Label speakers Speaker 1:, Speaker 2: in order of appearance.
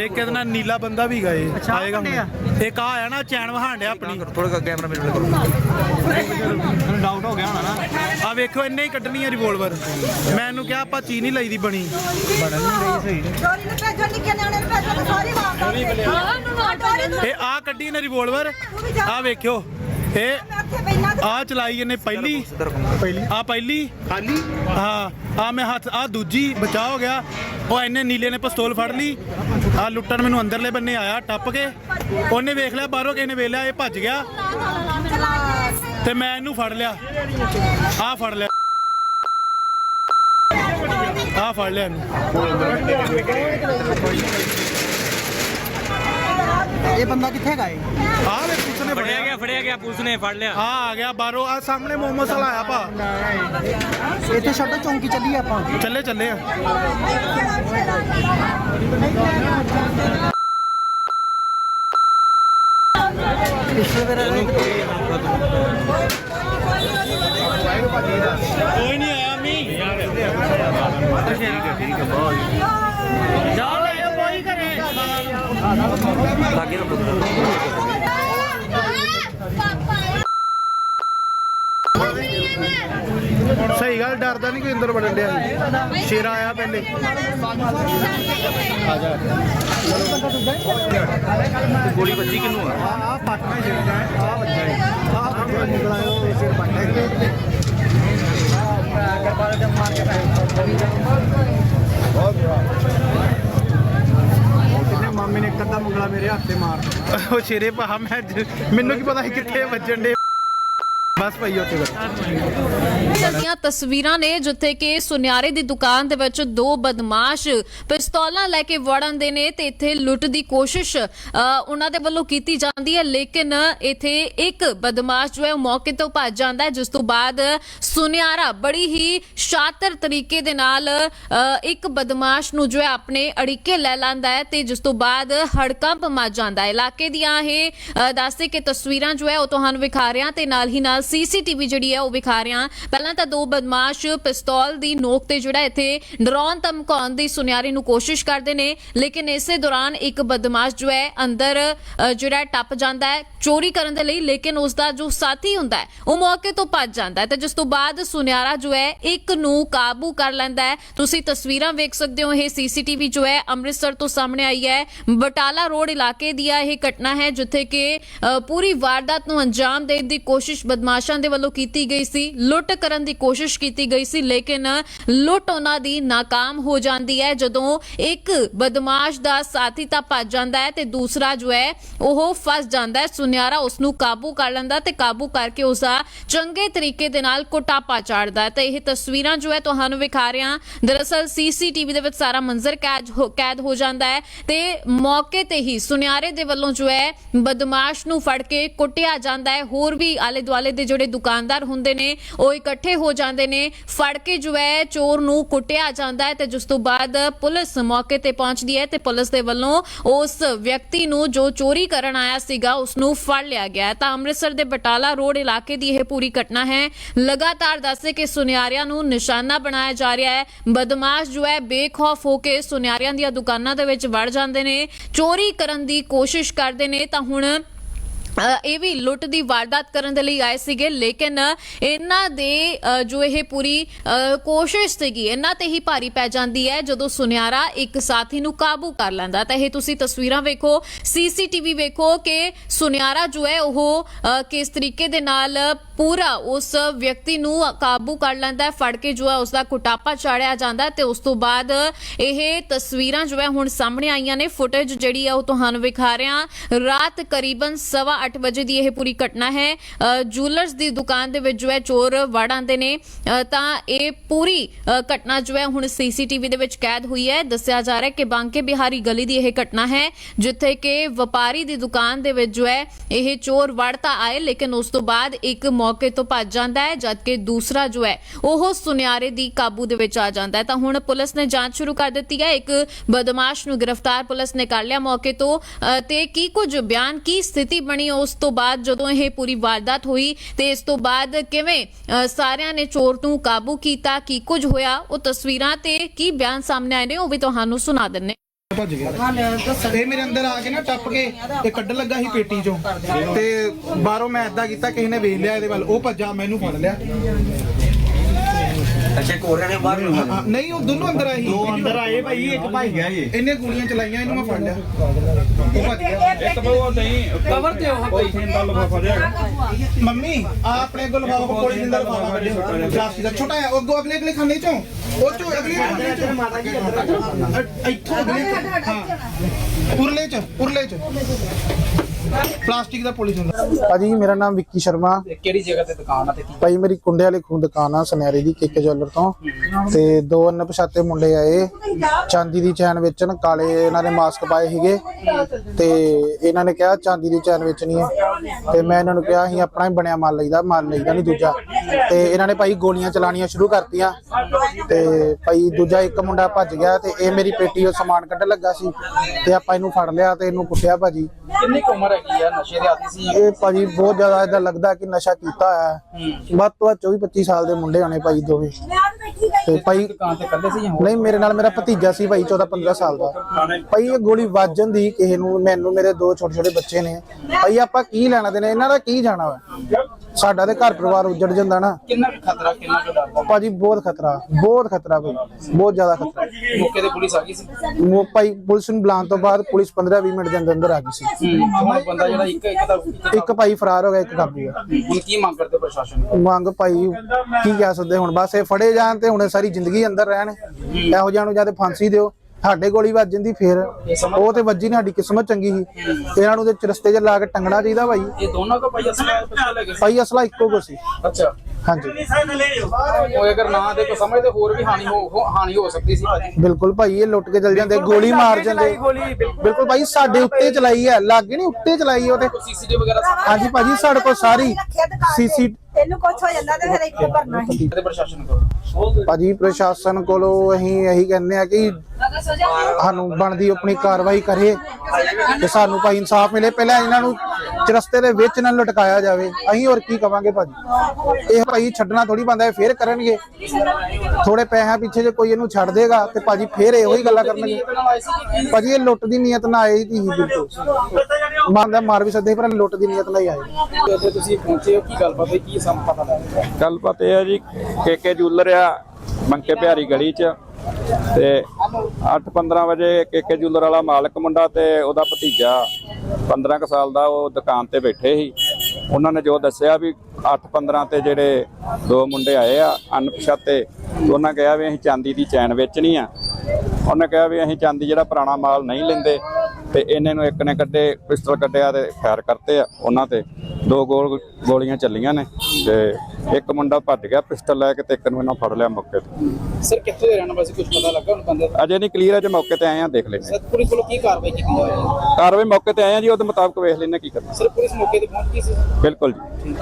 Speaker 1: ਇੱਕ ਇਹਦੇ ਨਾਲ ਨੀਲਾ ਬੰਦਾ ਵੀ ਗਏ
Speaker 2: ਅੱਛਾ,
Speaker 1: ਆਏਗਾ। ਇੱਕ ਆ ਆਇਆ ਨਾ ਚੈਨ ਵਹਾਣ ਡਿਆ ਆਪਣੀ।
Speaker 3: ਥੋੜਾ ਕੈਮਰਾ ਮੇਰੇ ਕੋਲ
Speaker 2: ਮੈਨੂੰ ਡਾਊਟ ਹੋ ਗਿਆ ਹੋਣਾ ਨਾ।
Speaker 1: ਆ ਵੇਖੋ ਇੰਨੇ ਹੀ ਕੱਢਣੀ ਆ ਰਿਵੋਲਵਰ ਮੈਂ ਇਹਨੂੰ ਕਿਹਾ ਆਪਾਂ ਚੀਜ਼ ਨਹੀਂ ਲਈ ਦੀ ਬਣੀ।
Speaker 2: ਬਣਨ ਨਹੀਂ ਰਹੀ ਸਹੀ।
Speaker 4: ਚੋਰੀ ਨੂੰ ਭੇਜੋ ਨਿੱਕੇ ਨਿਆਣੇ ਨੂੰ ਭੇਜੋ ਤੇ ਸਾਰੀ ਵਾਰ ਹਾਂ ਨੂੰ ਨਾ ਚੋਰੀ ਨੂੰ
Speaker 1: ਇਹ ਆ ਕੱਢੀ ਇਹਨੇ ਰਿਵੋਲਵਰ ਆ ਵੇਖਿਓ। ਇਹ
Speaker 4: ਤੇ
Speaker 1: ਆ ਚਲਾਈ ਇਹਨੇ ਪਹਿਲੀ।
Speaker 2: ਪਹਿਲੀ।
Speaker 1: ਆ ਪਹਿਲੀ।
Speaker 2: ਖਾਲੀ
Speaker 1: ਹਾਂ ਆ ਮੈਂ ਹੱਥ ਆ ਦੂਜੀ ਬਚਾ ਹੋ ਗਿਆ। ਉਹ ਇਹਨੇ ਨੀਲੇ ਨੇ ਪਿਸਤੌਲ ਫੜ ਲਈ। ਆ ਲੁੱਟਣ ਮੈਨੂੰ ਅੰਦਰਲੇ ਬੰਨੇ ਆਇਆ ਟੱਪ ਕੇ। ਉਹਨੇ ਵੇਖ ਲਿਆ ਬਾਹਰੋਂ ਕਿਸੇ ਨੇ ਵੇਖ ਲਿਆ ਇਹ ਭੱਜ ਗਿਆ। ਤੇ ਮੈਂ ਇਹਨੂੰ ਫੜ ਲਿਆ। ਆ ਫੜ ਲਿਆ। ਆ ਫੜ ਲਿਆ ਇਹਨੂੰ।
Speaker 2: ਇਹ ਬੰਦਾ ਕਿੱਥੇ ਗਏ
Speaker 1: ਆ ਵੇ ਪੁਲਿਸ ਨੇ
Speaker 3: ਫੜਿਆ
Speaker 1: ਫੜਿਆ
Speaker 3: ਗਿਆ ਫੜਿਆ ਗਿਆ ਪੁਲਿਸ ਨੇ ਫੜ ਲਿਆ
Speaker 1: ਆ ਆ ਗਿਆ ਬਾਹਰੋਂ ਆ ਸਾਹਮਣੇ ਮੋਮੋਸ ਵਾਲਾ ਆਇਆ ਭਾ
Speaker 2: ਇੱਥੇ ਛੱਡੋ ਚੌਂਕੀ ਚੱਲੀ ਆਪਾਂ
Speaker 1: ਚੱਲੇ ਚੱਲੇ ਆ
Speaker 2: ਪਿੱਛੇ ਫਿਰ
Speaker 1: ਕੋਈ ਨਹੀਂ ਆਇਆ ਮੀ
Speaker 3: ਲਾਗੇ
Speaker 1: ਸਹੀ ਗੱਲ ਡਰਦਾ ਨਹੀਂ ਕੋਈ ਅੰਦਰ ਵੜਨ ਡਿਆ ਸ਼ੇਰਾ ਆਇਆ ਪਹਿਲੇ।
Speaker 3: ਗੋਲੀ ਵੱਜੀ ਕਿੰਨੂੰ ਆ?
Speaker 2: ਆ ਪਟਨਾ ਜਿਹੜਾ ਆ ਵੱਜਾ ਹੈ। ਆ ਵੱਜਾ ਨਿਕਲਾ ਉਹ ਸਿਰ ਪਟਨਾ ਕਰਪਾਲ ਦੇ ਮਾਰ ਕੇ ਕਿੰਨੇ ਮਾਮੇ ਨੇ ਇੱਕ ਅੱਧਾ ਮੁੰਗਲਾ ਮੇਰੇ ਹੱਥ ਤੇ ਮਾਰ ਦਿੱਤਾ।
Speaker 1: ਉਹ ਸ਼ੇਰੇ ਭਾ, ਮੈਂ ਜ- ਮੈਨੂੰ ਕੀ ਪਤਾ ਸੀ ਕਿੱਥੇ ਵੱਜਣ ਡੇ ਬਸ ਭਾਈ, ਉੱਥੇ
Speaker 5: ਦੀਆਂ ਤਸਵੀਰਾਂ ਨੇ ਜਿੱਥੇ ਕਿ ਸੁਨਿਆਰੇ ਦੀ ਦੁਕਾਨ ਦੇ ਵਿੱਚ ਦੋ ਬਦਮਾਸ਼ ਪਿਸਤੌਲਾਂ ਲੈ ਕੇ ਵੜਨ ਦੇ ਨੇ ਤੇ ਇੱਥੇ ਲੁੱਟ ਦੀ ਕੋਸ਼ਿਸ਼ ਉਹਨਾਂ ਦੇ ਵੱਲੋਂ ਕੀਤੀ ਜਾਂਦੀ ਹੈ, ਲੇਕਿਨ ਇੱਥੇ ਇੱਕ ਬਦਮਾਸ਼ ਜੋ ਹੈ ਮੌਕੇ ਤੋਂ ਭੱਜ ਜਾਂਦਾ ਹੈ, ਜਿਸ ਤੋਂ ਬਾਅਦ ਸੁਨਿਆਰਾ ਬੜੀ ਹੀ ਸ਼ਾਤਰ ਤਰੀਕੇ ਦੇ ਨਾਲ ਇੱਕ ਬਦਮਾਸ਼ ਨੂੰ ਜੋ ਹੈ ਆਪਣੇ ਅੜਿੱਕੇ ਲੈ ਲੈਂਦਾ ਹੈ ਤੇ ਜਿਸ ਤੋਂ ਬਾਅਦ ਹੜਕੰਪ ਮਚ ਜਾਂਦਾ ਹੈ। ਇਲਾਕੇ ਦੀਆਂ ਇਹ ਦੱਸਦੇ ਕਿ ਤਸਵੀਰਾਂ ਜੋ ਹੈ ਉਹ ਤੁਹਾਨੂੰ ਵਿਖਾ ਰਿਆਂ ਤੇ ਨਾਲ ਹੀ ਨਾਲ ਸੀਸੀਟੀਵੀ ਜਿਹੜੀ ਹੈ ਉਹ ਵਿਖਾ ਰਿਹਾ ਪਹਿਲਾਂ ਤਾਂ ਦੋ ਬਦਮਾਸ਼ ਪਿਸਤੌਲ ਦੀ ਨੋਕ ਤੇ ਜਿਹੜਾ ਇੱਥੇ ਡਰਾਉਣ ਧਮਕਾਉਣ ਦੀ ਸੁਨਿਆਰੀ ਨੂੰ ਕੋਸ਼ਿਸ਼ ਕਰਦੇ ਨੇ, ਲੇਕਿਨ ਇਸੇ ਦੌਰਾਨ ਇੱਕ ਬਦਮਾਸ਼ ਜੋ ਹੈ ਅੰਦਰ ਜਿਹੜਾ ਟੱਪ ਜਾਂਦਾ ਹੈ, ਚੋਰੀ ਕਰਨ ਦੇ ਲਈ, ਲੇਕਿਨ ਉਸ ਦਾ ਜੋ ਸਾਥੀ ਹੁੰਦਾ ਹੈ, ਉਹ ਮੌਕੇ ਤੋਂ ਭੱਜ ਜਾਂਦਾ ਹੈ। ਤੇ ਜਿਸ ਤੋਂ ਬਾਅਦ ਸੁਨਿਆਰਾ ਜੋ ਹੈ ਇੱਕ ਨੂੰ ਕਾਬੂ ਕਰ ਲੈਂਦਾ ਹੈ। ਤੁਸੀਂ ਤਸਵੀਰਾਂ ਵੇਖ ਸਕਦੇ ਹੋ, ਇਹ ਸੀਸੀਟੀਵੀ ਜੋ ਹੈ ਅੰਮ੍ਰਿਤਸਰ ਤੋਂ ਸਾਹਮਣੇ ਆਈ ਹੈ। ਬਟਾਲਾ ਰੋਡ ਇਲਾਕੇ ਦੀ ਆ ਇਹ ਘਟਨਾ ਹੈ, ਜਿੱਥੇ ਕਿ ਪੂਰੀ ਵਾਰਦਾਤ ਨੂੰ ਅੰਜਾਮ ਦੇਣ ਦੀ ਕੋਸ਼ਿਸ਼ ਬਦਮਾਸ਼ ਪ੍ਰਸ਼ਾਸਨ ਦੇ ਵੱਲੋਂ ਕੀਤੀ ਗਈ ਸੀ, ਲੁੱਟ ਕਰਨ ਦੀ ਕੋਸ਼ਿਸ਼ ਕੀਤੀ ਗਈ ਸੀ, ਲੇਕਿਨ ਲੁੱਟ ਉਹਨਾਂ ਦੀ ناکਾਮ ਹੋ ਜਾਂਦੀ ਹੈ। ਜਦੋਂ ਇੱਕ ਬਦਮਾਸ਼ ਦਾ ਸਾਥੀ ਤਾਂ ਭੱਜ ਜਾਂਦਾ ਹੈ ਤੇ ਦੂਸਰਾ ਜੋ ਹੈ, ਉਹ ਫਸ ਜਾਂਦਾ ਹੈ। ਸੁਨਿਆਰਾ ਉਸ ਨੂੰ ਕਾਬੂ ਕਰ ਲੈਂਦਾ ਤੇ ਕਾਬੂ ਕਰਕੇ ਉਸ ਦਾ ਚੰਗੇ ਤਰੀਕੇ ਦੇ ਨਾਲ ਕੋਟਾਪਾ ਚਾੜਦਾ ਹੈ। ਤਾਂ ਇਹ ਤਸਵੀਰਾਂ ਜੋ ਹੈ, ਤੁਹਾਨੂੰ ਵਿਖਾ ਰਿਹਾ ਦਰਅਸਲ ਸੀਸੀਟੀਵੀ ਦੇ ਵਿੱਚ ਸਾਰਾ ਮੰਜ਼ਰ ਕੈਦ ਹੋ ਜਾਂਦਾ ਹੈ ਤੇ ਮੌਕੇ ਤੇ ਹੀ ਸੁਨਿਆਰੇ ਦੇ ਵੱਲੋਂ ਜੋ ਹੈ, ਬਦਮਾਸ਼ ਨੂੰ ਫੜ ਕੇ ਕੁੱਟਿਆ ਜਾਂਦਾ ਹੈ। ਹੋਰ ਵੀ ਆਲੇ ਦੁਆਲੇ ਦੇ ਜਿਹੜੇ ਦੁਕਾਨਦਾਰ ਹੁੰਦੇ ਨੇ, ਉਹ ਇਕੱਠੇ ਹੋ ਜਾਂਦੇ ਨੇ, ਫੜ ਕੇ ਜੋ ਹੈ ਚੋਰ ਨੂੰ ਕੁੱਟਿਆ ਜਾਂਦਾ ਹੈ ਤੇ ਜਿਸ ਤੋਂ ਬਾਅਦ ਪੁਲਿਸ ਮੌਕੇ ਤੇ ਪਹੁੰਚਦੀ ਹੈ ਤੇ ਪੁਲਿਸ ਦੇ ਵੱਲੋਂ ਉਸ ਵਿਅਕਤੀ ਨੂੰ ਜੋ ਚੋਰੀ ਕਰਨ ਆਇਆ ਸੀਗਾ, ਉਸ ਨੂੰ ਫੜ ਲਿਆ ਗਿਆ ਤਾਂ ਅੰਮ੍ਰਿਤਸਰ ਦੇ ਬਟਾਲਾ ਰੋਡ ਇਲਾਕੇ ਦੀ ਇਹ ਪੂਰੀ ਘਟਨਾ ਹੈ। ਲਗਾਤਾਰ ਦੱਸੇ ਕਿ ਸੁਨਿਆਰਿਆਂ ਨੂੰ ਨਿਸ਼ਾਨਾ ਬਣਾਇਆ ਜਾ ਰਿਹਾ ਹੈ। ਬਦਮਾਸ਼ ਜੋ ਹੈ ਬੇਖੌਫ ਹੋ ਕੇ ਸੁਨਿਆਰਿਆਂ ਦੀਆਂ ਦੁਕਾਨਾਂ ਦੇ ਵਿੱਚ ਵੜ ਜਾਂਦੇ ਨੇ। ਚੋਰੀ ਕਰਨ ਦੀ ਕੋਸ਼ਿਸ਼ ਕਰਦੇ ਨੇ ਤਾਂ ਹੁਣ ਇਹ ਵੀ ਲੁੱਟ ਦੀ ਵਾਰਦਾਤ ਕਰਨ ਦੇ ਲਈ ਆਏ ਸੀਗੇ, ਲੇਕਿਨ ਇਹਨਾਂ ਦੇ ਜੋ ਇਹ ਪੂਰੀ ਕੋਸ਼ਿਸ਼ ਸੀਗੀ, ਇਹਨਾਂ ਤੇ ਹੀ ਭਾਰੀ ਪੈ ਜਾਂਦੀ ਹੈ। ਜਦੋਂ ਸੁਨਿਆਰਾ ਇੱਕ ਸਾਥੀ ਨੂੰ ਕਾਬੂ ਕਰ ਲੈਂਦਾ, ਤਾਂ ਇਹ ਤੁਸੀਂ ਤਸਵੀਰਾਂ ਵੇਖੋ, ਸੀਸੀਟੀਵੀ ਵੇਖੋ ਕਿ ਸੁਨਿਆਰਾ ਜੋ ਹੈ, ਉਹ ਕਿਸ ਤਰੀਕੇ ਦੇ ਨਾਲ ਪੂਰਾ ਉਸ ਵਿਅਕਤੀ ਨੂੰ ਕਾਬੂ ਕਰ ਲੈਂਦਾ ਹੈ, ਫੜ ਕੇ ਜੋ ਹੈ ਉਸ ਦਾ ਕੁਟਾਪਾ ਚਾੜਿਆ ਜਾਂਦਾ ਹੈ ਤੇ ਉਸ ਤੋਂ ਬਾਅਦ ਇਹ ਤਸਵੀਰਾਂ ਜੋ ਹੈ ਹੁਣ ਸਾਹਮਣੇ ਆਈਆਂ ਨੇ, ਫੁਟੇਜ ਜਿਹੜੀ ਆ ਉਹ ਤੁਹਾਨੂੰ ਵਿਖਾ ਰਿਹਾ। ਰਾਤ ਕਰੀਬਨ ਸਵਾ ਅੱਠ ਵਜੇ ਦੀ ਇਹ ਪੂਰੀ ਘਟਨਾ ਹੈ। ਅ, ਜੂਲਰਸ ਦੀ ਦੁਕਾਨ ਦੇ ਵਿੱਚ ਜੋ ਹੈ ਚੋਰ ਵੜ ਆਉਂਦੇ ਨੇ। ਤਾਂ ਇਹ ਪੂਰੀ ਘਟਨਾ ਜੋ ਹੈ ਹੁਣ ਸੀਸੀਟੀਵੀ ਦੇ ਵਿੱਚ ਕੈਦ ਹੋਈ ਹੈ। ਦੱਸਿਆ ਜਾ ਰਿਹਾ ਕਿ ਬਾਂਕੇ ਬਿਹਾਰੀ ਗਲੀ ਦੀ ਇਹ ਘਟਨਾ ਹੈ ਜਿੱਥੇ ਕਿ ਵਪਾਰੀ ਦੀ ਦੁਕਾਨ ਦੇ ਵਿੱਚ ਜੋ ਹੈ ਇਹ ਚੋਰ ਵੜ ਤਾਂ ਆਏ ਲੇਕਿਨ ਉਸ ਤੋਂ ਬਾਅਦ ਇੱਕ ਮੌਕੇ ਤੋਂ ਭੱਜ ਜਾਂਦਾ ਹੈ ਜਦਕਿ ਦੂਸਰਾ ਜੋ ਹੈ ਉਹ ਸੁਨਿਆਰੇ ਦੀ ਕਾਬੂ ਦੇ ਵਿੱਚ ਆ ਜਾਂਦਾ ਹੈ। ਤਾਂ ਹੁਣ ਪੁਲਿਸ ਨੇ ਜਾਂਚ ਸ਼ੁਰੂ ਕਰ ਦਿੱਤੀ ਹੈ। ਇੱਕ ਬਦਮਾਸ਼ ਨੂੰ ਗ੍ਰਿਫਤਾਰ ਪੁਲਿਸ ਨੇ ਕਰ ਲਿਆ ਮੌਕੇ ਤੋਂ। ਅ, ਤੇ ਕੀ ਕੁਝ ਬਿਆਨ ਕੀ ਸਥਿਤੀ ਬਣੀ ਉਸ ਤੋਂ ਬਾਅਦ ਜਦੋਂ ਇਹ ਪੂਰੀ ਵਾਰਦਾਤ ਹੋਈ ਤੇ ਇਸ ਤੋਂ ਬਾਅਦ ਕਿਵੇਂ ਸਾਰਿਆਂ ਨੇ ਚੋਰ ਨੂੰ ਕਾਬੂ ਕੀਤਾ ਕੀ ਕੁਝ ਹੋਇਆ ਉਹ ਤਸਵੀਰਾਂ ਤੇ ਕੀ ਬਿਆਨ ਸਾਹਮਣੇ ਆਏ ਨੇ ਉਹ ਵੀ ਤੁਹਾਨੂੰ ਸੁਣਾ ਦਿੰਨੇ
Speaker 1: ਭੱਜ ਗਿਆ। ਇਹ ਮੇਰੇ ਅੰਦਰ ਆ ਕੇ ਨਾ ਟੱਪ ਕੇ ਇਹ ਕੱਢਣ ਲੱਗਾ ਸੀ ਪੇਟੀ ਚੋਂ। ਤੇ ਬਾਹਰੋਂ ਮੈਂ ਏਦਾਂ ਕੀਤਾ ਕਿਸੇ ਨੇ ਵੇਖ ਲਿਆ ਇਹਦੇ ਵੱਲ ਉਹ ਭੱਜਾ ਮੈਨੂੰ ਫੜ ਲਿਆ।
Speaker 2: ਅੱਛਾ ਕੋਰਿਆ ਨੇ ਬਾਹਰ ਨੂੰ
Speaker 1: ਹਾਂ, ਨਹੀਂ ਉਹ ਦੋਨੋਂ ਅੰਦਰ ਆਏ
Speaker 2: ਦੋ ਅੰਦਰ ਆਏ ਭਾਈ ਇੱਕ ਭਾਈ ਗਿਆ ਜੀ
Speaker 1: ਇਹਨੇ ਗੋਲੀਆਂ ਚਲਾਈਆਂ ਇਹਨੂੰ ਮੈਂ ਫੜ ਲਿਆ। ਉਹ ਭੱਜ ਗਿਆ।
Speaker 3: ਕਵਰ ਤੇ ਉਹ ਕੋਈ
Speaker 1: ਮੰਮੀ ਆ ਆਪਣੇ ਕੋਲ ਲਫਾਫਾ ਕੋਲੀ ਜਿੰਦਾ ਲਫਾਫਾ ਪਲਾਸਟਿਕ ਦਾ ਛੋਟਾ ਹੈ ਉਹ ਅੱਗੋਂ ਅਗਲੇ ਅਗਲੇ ਖਾਨੇ ਚੋਂ। ਉਹ ਚੋਂ ਅਗਲੇ ਖਾਨੇ ਚੋਂ। ਮਾਤਾ ਜੀ ਇੱਥੋਂ ਅਗਲੇ ਚੋਂ। ਹਾਂ। ਉਰਲੇ ਚ ਉਰਲੇ ਚ। ਪਲਾਸਟਿਕ ਦਾ ਪੋਲੀ ਹੁੰਦਾ
Speaker 6: ਭਾਜੀ ਮੇਰਾ ਨਾਮ ਵਿੱਕੀ ਸ਼ਰਮਾ।
Speaker 3: ਕਿਹੜੀ ਜਗ੍ਹਾ ਤੇ ਦੁਕਾਨ ਆ ਤੇ ਕੀ?
Speaker 6: ਭਾਈ ਮੇਰੀ ਕੁੰਡੇ ਵਾਲੀ ਖੂਨ ਦੁਕਾਨ ਆ ਸੁਨਿਆਰੇ ਦੀ ਕੇਕੇ ਜਵੈਲਰ ਤੋਂ। ਤੇ ਦੋ ਅਣਪਛਾਤੇ ਮੁੰਡੇ ਆਏ। ਚਾਂਦੀ ਦੀ ਚੈਨ ਵੇਚਣ ਕਾਲੇ ਇਹਨਾਂ ਨੇ ਮਾਸਕ ਪਾਏ ਸੀਗੇ। ਤੇ ਇਹਨਾਂ ਨੇ ਕਿਹਾ ਚਾਂਦੀ ਦੀ ਚੈਨ ਵੇਚਣੀ ਹੈ ਤੇ ਮੈਂ ਇਹਨਾਂ ਨੂੰ ਕਿਹਾ ਅਸੀਂ ਆਪਣਾ ਹੀ ਬਣਿਆ ਮਾਲ ਲਈਦਾ ਮਾਲ ਲਈਦਾ ਨਹੀਂ ਦੂਜਾ। ਤੇ ਇਹਨਾਂ ਨੇ ਭਾਈ ਗੋਲੀਆਂ ਚਲਾਣੀਆਂ ਸ਼ੁਰੂ ਕਰਤੀਆਂ। ਤੇ ਭਾਈ ਦੂਜਾ ਇੱਕ ਮੁੰਡਾ ਭੱਜ ਗਿਆ ਤੇ ਇਹ ਮੇਰੀ ਪੇਟੀ ਉਹ ਸਮਾਨ ਕੱਢਣ ਲੱਗਾ ਸੀ ਤੇ ਆਪਾਂ ਇਹਨੂੰ ਫੜ ਲਿਆ ਤੇ ਇਹਨੂੰ ਕੁੱਟਿਆ ਭਾਜੀ।
Speaker 3: ਕਿੰਨੀ ਉਮਰ ਹੈਗੀ ਆ? ਨਸ਼ੇ ਦੇ ਆਦੀ ਸੀ?
Speaker 6: ਇਹ ਭਾਜੀ ਬਹੁਤ ਜ਼ਿਆਦਾ ਇਦਾਂ ਲੱਗਦਾ ਕਿ ਨਸ਼ਾ ਕੀਤਾ ਹੈ। ਵੱਧ ਤੋਂ ਵੱਧ 24 25 ਸਾਲ ਦੇ ਮੁੰਡੇ ਹੋਣੇ ਭਾਈ ਦੋਵੇਂ। ਤੇ ਭਾਈ
Speaker 3: ਦੁਕਾਨ ਤੇ ਕੱਲੇ ਸੀ ਜਾਂ ਹੋਰ
Speaker 6: ਨਹੀਂ, ਮੇਰੇ ਨਾਲ ਮੇਰਾ ਭਤੀਜਾ ਸੀ ਭਾਈ 14 15 ਸਾਲ ਦਾ। ਭਾਈ, ਇਹ ਗੋਲੀ ਵੱਜਣ ਦੀ ਕਿਸੇ ਨੂੰ, ਮੈਨੂੰ, ਮੇਰੇ ਦੋ ਛੋਟੇ ਛੋਟੇ ਬੱਚੇ ਨੇ। ਭਾਈ, ਆਪਾਂ ਕੀ ਲੈਣਾ ਦੇਣਾ? ਇਹਨਾਂ ਦਾ ਕੀ ਜਾਣਾ ਵਾ? ਸਾਡਾ ਤੇ ਘਰ ਪਰਿਵਾਰ ਉੱਜੜ ਜਾਂਦਾ ਨਾ।
Speaker 3: ਕਿੰਨਾ ਕੁ ਖਤਰਾ ਕਿੰਨਾ ਕੁ ਡਰ?
Speaker 6: ਭਾਜੀ ਬਹੁਤ ਖਤਰਾ ਬਹੁਤ ਖਤਰਾ ਭਾਈ ਬਹੁਤ ਜ਼ਿਆਦਾ ਖਤਰਾ।
Speaker 3: ਮੌਕੇ ਤੇ ਪੁਲਿਸ ਆ ਗਈ ਸੀ?
Speaker 6: ਮੋ ਭਾਈ ਪੁਲਿਸ ਨੂੰ ਬੁਲਾਉਣ ਤੋਂ ਬਾਅਦ ਪੁਲਿਸ 15 20 ਮਿੰਟ ਦੇ ਅੰਦਰ ਅੰਦਰ ਆ ਗਈ ਸੀ।
Speaker 3: ਹੁਣ ਬੰਦਾ ਜਿਹੜਾ ਇੱਕ ਇੱਕ ਦਾ
Speaker 6: ਇੱਕ ਭਾਈ ਫਰਾਰ ਹੋ ਗਿਆ ਇੱਕ ਕਾਬੂ ਆ।
Speaker 3: ਹੁਣ ਕੀ ਮੰਗ ਕਰਦੇ ਪ੍ਰਸ਼ਾਸਨ?
Speaker 6: ਮੰਗ ਭਾਈ ਕੀ ਕਹਿ ਸਕਦੇ ਹੁਣ ਬਸ ਇਹ ਫੜੇ ਜਾਣ ਤੇ ਹੁਣ ਇਹ ਸਾਰੀ ਜ਼ਿੰਦਗੀ ਅੰਦਰ ਰਹਿਣ। ਇਹੋ ਜਿਹਾ ਨੂੰ ਜਾਂ ਤੇ ਫਾਂਸੀ ਦਿਓ। ਸਾਡੇ ਗੋਲੀ ਵੱਜ ਜਾਂਦੀ ਫੇਰ। ਉਹ ਤੇ ਵੱਜੀ ਨੀ ਸਾਡੀ ਕਿਸਮਤ ਚੰਗੀ ਸੀ। ਇਹਨਾਂ ਨੂੰ ਤੇ ਚਰਸਤੇ 'ਚ ਲਾ ਕੇ ਟੰਗਣਾ ਚਾਹੀਦਾ ਭਾਈ।
Speaker 3: ਇਹ ਦੋਨੋਂ ਕੋ ਭਾਈ ਅਸਲਾ ਪਿੱਛੇ ਲੈ ਗਏ ਸੀ
Speaker 6: ਭਾਈ ਅਸਲਾ ਇੱਕੋ ਕੋ ਸੀ।
Speaker 3: ਅੱਛਾ।
Speaker 6: ਹਾਂਜੀ।
Speaker 3: ਉਹ ਅਗਰ ਨਾ ਦੇ ਕੋ ਸਮਝਦੇ ਹੋਰ ਵੀ ਹਾਨੀ ਹੋ ਹੋ- ਹਾਨੀ ਹੋ ਸਕਦੀ ਸੀ ਭਾਜੀ।
Speaker 6: ਬਿਲਕੁਲ ਭਾਈ ਇਹ ਲੁੱਟ ਕੇ ਚਲ ਜਾਂਦੇ ਗੋਲੀ ਮਾਰ ਜਾਂਦੇ। ਬਿਲਕੁਲ। ਭਾਈ ਸਾਡੇ ਉੱਤੇ ਚਲਾਈ ਹੈ ਲਾਗੇ ਨਹੀਂ ਉੱਤੇ ਚਲਾਈ ਉਹ ਤੇ
Speaker 3: ਸੀਸੀਟੀਵੀ ਵਗੈਰਾ ਸਾਰਾ?
Speaker 6: ਹਾਂਜੀ ਭਾਜੀ ਸਾਡੇ ਕੋਲ ਸਾਰੀ ਸੀਸੀ
Speaker 4: ਇਹਨੂੰ ਕੁਛ ਹੋ ਜਾਂਦਾ ਤੇ ਫਿਰ ਇੱਕੋ ਕਰਨਾ ਹੀ।
Speaker 3: ਤੇ ਪ੍ਰਸ਼ਾਸਨ ਕੋਲ।
Speaker 6: ਭਾਜੀ ਪ੍ਰਸ਼ਾਸਨ ਕੋਲੋਂ ਅਸੀਂ ਇਹੀ ਕਹਿੰਦੇ ਆ ਕਿ ਸਾਨੂੰ ਬਣਦੀ ਆਪਣੀ ਕਾਰਵਾਈ ਕਰੇ ਤੇ ਸਾਨੂੰ ਭਾਈ ਇਨਸਾਫ ਮਿਲੇ। ਪਹਿਲਾਂ ਇਹਨਾਂ ਨੂੰ ਚਰਸਤੇ ਦੇ ਵਿੱਚ ਨਾ ਲਟਕਾਇਆ ਜਾਵੇ। ਅਸੀਂ ਹੋਰ ਕੀ ਕਵਾਂਗੇ ਭਾਜੀ? ਇਹ ਭਾਈ ਛੱਡਣਾ ਥੋੜੀ ਬੰਦਾ ਇਹ ਫੇਰ ਕਰਨਗੇ। ਥੋੜੇ ਪੈਸਿਆਂ ਪਿੱਛੇ ਜੇ ਕੋਈ ਇਹਨੂੰ ਛੱਡ ਦੇਗਾ ਤੇ ਭਾਜੀ ਫੇਰ ਇਹੋ ਹੀ ਗੱਲਾਂ ਕਰਨਗੇ। ਭਾਜੀ ਇਹ ਲੁੱਟ ਦੀ ਨੀਅਤ ਨਾਲ ਆਏ ਹੀ ਸੀ ਬਿਲਕੁਲ। ਮੰਨਦਾ ਮਾਰ ਵੀ ਸਕਦੇ ਪਰ ਲੁੱਟ ਦੀ ਨੀਅਤ ਨਾਲ ਹੀ ਆਏ।
Speaker 3: ਤੁਸੀਂ ਪਹੁੰਚੇ ਹੋ ਕੀ ਗੱਲਬਾਤ ਹੋਈ ਕੀ ਸਮ ਪਤਾ ਲੱਗਾ
Speaker 7: ਗੱਲਬਾਤ ਇਹ ਹੈ ਜੀ ਕੇਕੇ ਜੂਲਰ ਆ ਮੰਕੇ ਬਿਹਾਰੀ ਗਲੀ 'ਚ ਤੇ 8:15 ਵਜੇ ਕੇਕੇ ਜੂਲਰ ਵਾਲਾ ਮਾਲਕ ਮੁੰਡਾ ਤੇ ਉਹਦਾ ਭਤੀਜਾ 15 ਕੁ ਸਾਲ ਦਾ ਉਹ ਦੁਕਾਨ ਤੇ ਬੈਠੇ ਸੀ। ਉਹਨਾਂ ਨੇ ਜੋ ਦੱਸਿਆ ਵੀ 8:15 ਤੇ ਜਿਹੜੇ ਦੋ ਮੁੰਡੇ ਆਏ ਆ, ਅਣਪਛਾਤੇ ਉਹਨਾਂ ਕਿਹਾ ਵੀ ਅਸੀਂ ਚਾਂਦੀ ਦੀ ਚੈਨ ਵੇਚਣੀ ਆ। ਉਹਨੇ ਕਿਹਾ ਵੀ ਅਸੀਂ ਚਾਂਦੀ ਜਿਹੜਾ ਪੁਰਾਣਾ ਮਾਲ ਨਹੀਂ ਲੈਂਦੇ ਤੇ ਇਹਨੇ ਨੂੰ ਇੱਕ ਨੇ ਕੱਢੇ, ਪਿਸਟਲ ਕੱਢਿਆ ਤੇ ਫਾਇਰ ਕਰਤੇ ਆ ਉਹਨਾਂ ਤੇ। ਦੋ ਗੋਲ ਗੋਲੀਆਂ ਚੱਲੀਆਂ ਨੇ ਤੇ ਇੱਕ ਮੁੰਡਾ ਭੱਜ ਗਿਆ ਪਿਸਤਲ ਲੈ ਕੇ ਤੇ ਇੱਕ ਨੂੰ ਇਹਨਾਂ ਫੜ ਲਿਆ ਮੌਕੇ ਤੇ।
Speaker 3: ਸਰ ਕਿੱਥੋਂ ਦੇ ਰਹਿਣ ਵਾਲੇ ਕੁਝ ਪਤਾ ਲੱਗਾ? ਹੁਣ ਬੰਦੇ ਦਾ
Speaker 7: ਅਜੇ ਨਹੀਂ ਕਲੀਅਰ ਹੈ ਜੇ ਮੌਕੇ ਤੇ ਆਏ ਆ ਦੇਖ ਲੈਂਦੇ
Speaker 3: ਸਰ ਪੁਲਿਸ ਵੱਲੋਂ ਕੀ ਕਾਰਵਾਈ ਕੀਤੀ ਜਾ ਰਹੀ ਹੈ?
Speaker 7: ਕਾਰਵਾਈ ਮੌਕੇ ਤੇ ਆਏ ਆ ਜੀ ਉਹਦੇ ਮੁਤਾਬਕ ਵੇਖ ਲੈਂਦੇ ਕੀ ਕਰਨਾ।
Speaker 3: ਸਰ ਪੁਲਿਸ ਮੌਕੇ ਤੇ ਪਹੁੰਚ ਗਈ ਸੀ?
Speaker 7: ਬਿਲਕੁਲ ਜੀ।